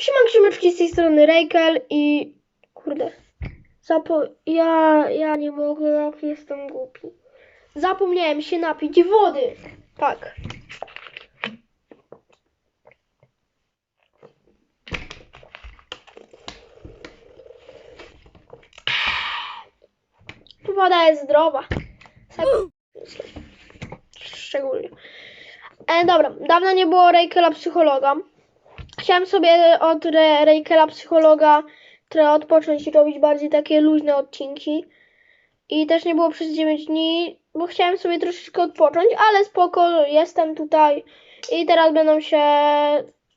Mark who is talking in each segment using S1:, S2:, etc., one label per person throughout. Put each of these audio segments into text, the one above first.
S1: Siemanko, siemeczki z tej strony Rejkel i... Kurde. Zapo... Ja... Ja nie mogę, jak jestem głupi. Zapomniałem się napić wody. Tak. Woda jest zdrowa. Szczególnie. E, dobra, dawno nie było Rejkela psychologa. Chciałem sobie od Re- psychologa trochę odpocząć i robić bardziej takie luźne odcinki. I też nie było przez 9 dni, bo chciałem sobie troszeczkę odpocząć, ale spoko, jestem tutaj i teraz będą się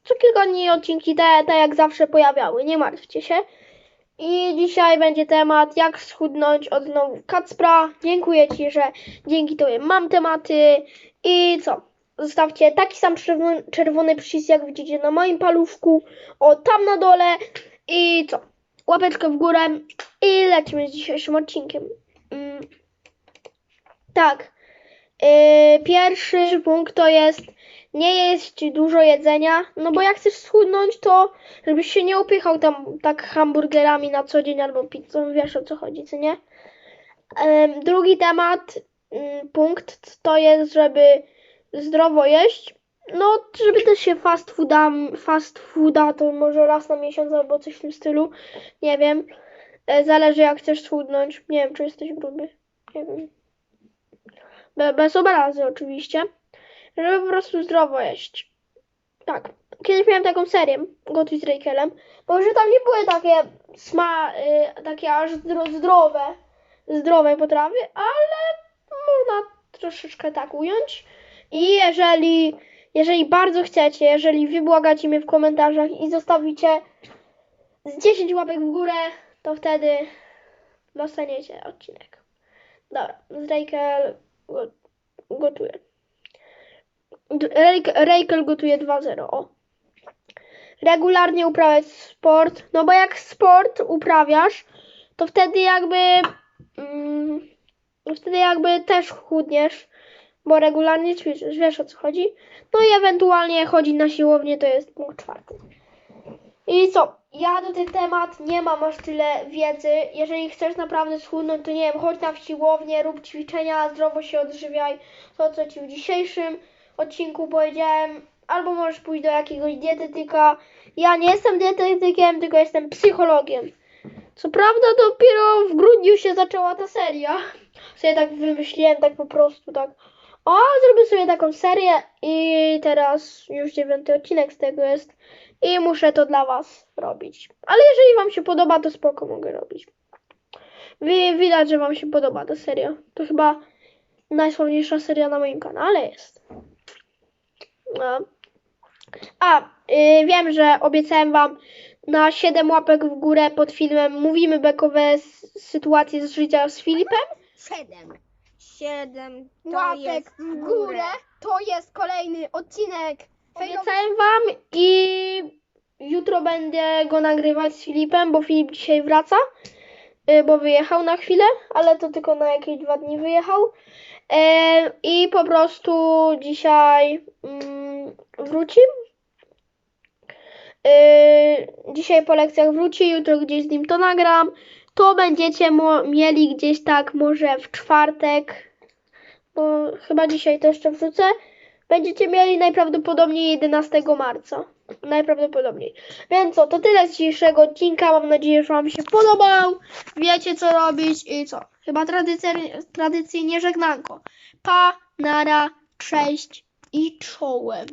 S1: co kilka dni odcinki te, te jak zawsze pojawiały, nie martwcie się. I dzisiaj będzie temat jak schudnąć od znowu Kacpra. Dziękuję Ci, że dzięki Tobie mam tematy. I co? Zostawcie taki sam czerwony, przycisk, jak widzicie na moim paluszku. O, tam na dole. I co? Łapeczkę w górę. I lecimy z dzisiejszym odcinkiem. Mm. Tak. Yy, pierwszy punkt to jest nie jeść dużo jedzenia, no bo jak chcesz schudnąć, to żebyś się nie upychał tam tak hamburgerami na co dzień albo pizzą, wiesz o co chodzi, co nie? Em, drugi temat, mm, punkt to jest, żeby zdrowo jeść. No, żeby też się fast fooda, fast fooda to może raz na miesiąc albo coś w tym stylu, nie wiem. E, Zależy jak chcesz schudnąć. Nie wiem, czy jesteś gruby. Nie wiem. Be, bez obrazy oczywiście. Żeby po prostu zdrowo jeść. Tak. Kiedyś miałem taką serię, Gotuj z Rejkelem. Może tam nie były takie sma, y, takie aż zdro, zdrowe, zdrowe potrawy, ale można troszeczkę tak ująć. I jeżeli, jeżeli bardzo chcecie, jeżeli wybłagacie mnie w komentarzach i zostawicie z 10 łapek w górę, to wtedy dostaniecie odcinek. Dobra, Rejkel go- gotuje. Rejkel gotuje 2-0. O. Regularnie uprawiać sport. No bo jak sport uprawiasz, to wtedy jakby. Mm, wtedy jakby też chudniesz, bo regularnie ćwiczysz. Wiesz o co chodzi? No i ewentualnie chodzić na siłownię to jest punkt czwarty. I co? Ja do ten temat nie mam aż tyle wiedzy. Jeżeli chcesz naprawdę schudnąć, to nie wiem, chodź na siłownię, rób ćwiczenia, zdrowo się odżywiaj. To, co ci w dzisiejszym odcinku powiedziałem. Albo możesz pójść do jakiegoś dietetyka. Ja nie jestem dietetykiem, tylko jestem psychologiem. Co prawda dopiero w grudniu się zaczęła ta seria. Sobie tak wymyśliłem, tak po prostu, tak. O, zrobię sobie taką serię i teraz już dziewiąty odcinek z tego jest i muszę to dla Was robić. Ale jeżeli Wam się podoba, to spoko mogę robić. Wi- Widać, że Wam się podoba ta seria. To chyba najsławniejsza seria na moim kanale jest. No. A, y, wiem, że obiecałem Wam na 7 łapek w górę pod filmem Mówimy bekowe sytuacje z życia z Filipem.
S2: Siedem. Siedem to
S3: łapek
S2: jest
S3: w górę. To jest kolejny odcinek.
S1: Obiecałem Wam i jutro będę go nagrywać z Filipem, bo Filip dzisiaj wraca, y, bo wyjechał na chwilę, ale to tylko na jakieś dwa dni wyjechał. E, I po prostu dzisiaj mm, wróci. Y, Dzisiaj po lekcjach wróci, jutro gdzieś z nim to nagram. To będziecie mieli gdzieś tak może w czwartek, bo chyba dzisiaj to jeszcze wrzucę. Będziecie mieli najprawdopodobniej 11 marca. Najprawdopodobniej. Więc co, to tyle z dzisiejszego odcinka. Mam nadzieję, że Wam się podobał. Wiecie co robić i co. Chyba tradycyjnie, tradycyjnie żegnanko. Pa, nara, cześć i czołem.